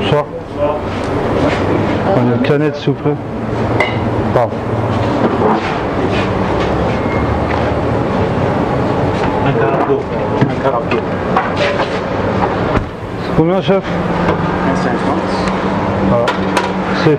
Bonsoir. Une canette s'il vous plaît. Pardon. Un carapio. Un. C'est combien chef? Un 50. Voilà. C'est.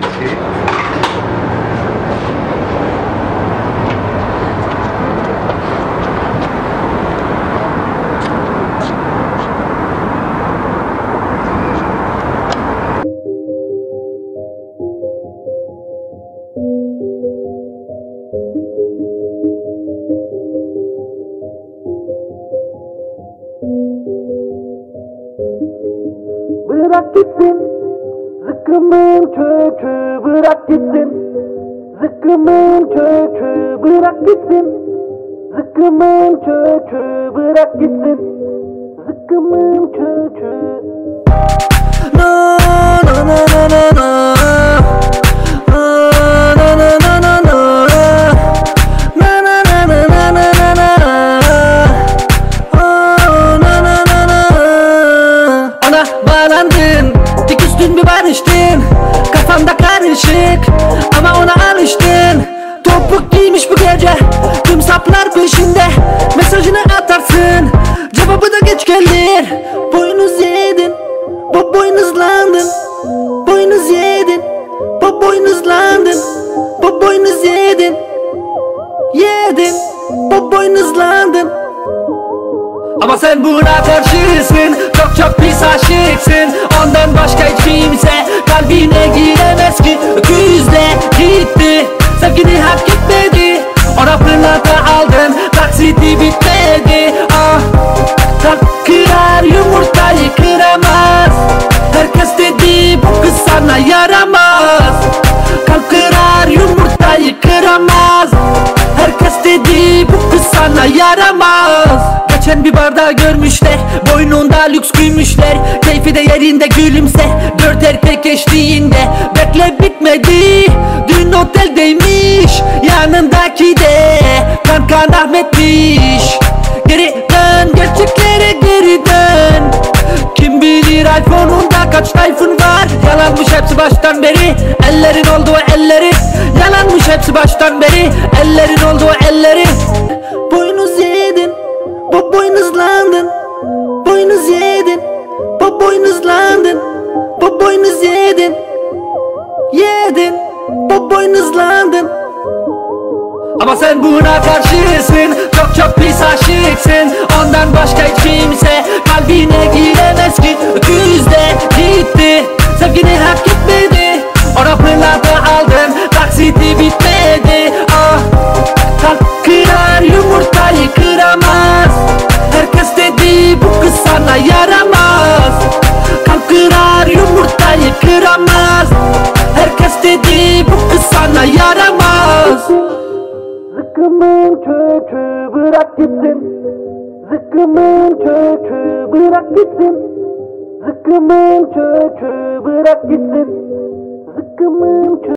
Bırak gitsin Zıkkımın kökü bırak gitsin. Zıkkımın kökü bırak gitsin. Zıkkımın kökü bırak gitsin. Zıkkımın kökü bağlandın Dik üstün bir barıştın? Kafamda karışık Ama ona alıştın. Topuk giymiş bu gece Tüm saplar peşinde. Mesajını atarsın Cevabı da geç gelir. Boynuz yedin Bu boynuzlandın. Boynuz yedin Bu boynuzlandın. Bu boynuz yedin Yedin Bu boynuzlandın ama sen buna karşısın. Çok çok pis aşıksın. Ondan başka hiç kimse Kalbine giremez ki. Öküz de gitti. Sevgini hak etmedi. Ona pırlanta aldın Taksiti bitmedi. Ah Kalp kırar yumurtayı kıramaz. Herkes dedi bu kız sana yaramaz. Kalp kırar yumurtayı kıramaz. Herkes dedi bu kız sana yaramaz Geçen bir bardağı görmüşler Boynunda lüks giymüşler Keyfi de yerinde gülümse Dört erkek eşliğinde Bekle bitmedi Dün oteldeymiş Yanındaki de Kankan Ahmet'miş. Geri dön gerçeklere geri dön. Kim bilir iPhone'unda kaç tayfun var? Yalanmış hepsi baştan beri Ellerin olduğu elleri. Yalanmış hepsi baştan beri Ellerin olduğu boynuzlandın Bu boynuz yedin. Yedin Bu boynuzlandın. Ama sen buna karşısın Çok çok pis aşıksın. Ondan başka hiç kimse Kalbine giremez ki. Öküz de gitti Sevgini hak etmedi. Ona pırlanta aldın Taksiti bitmedi. Ah Kalp kırar yumurtayı kıramaz. Herkes dedi bu kız sana yaramaz Kalp kırar yumurtayı kıramaz. Herkes dedi bu kız sana yaramaz. Zıkkımın kökü bırak gitsin. Zıkkımın kökü bırak gitsin. Zıkkımın kökü bırak gitsin. Zıkkımın kökü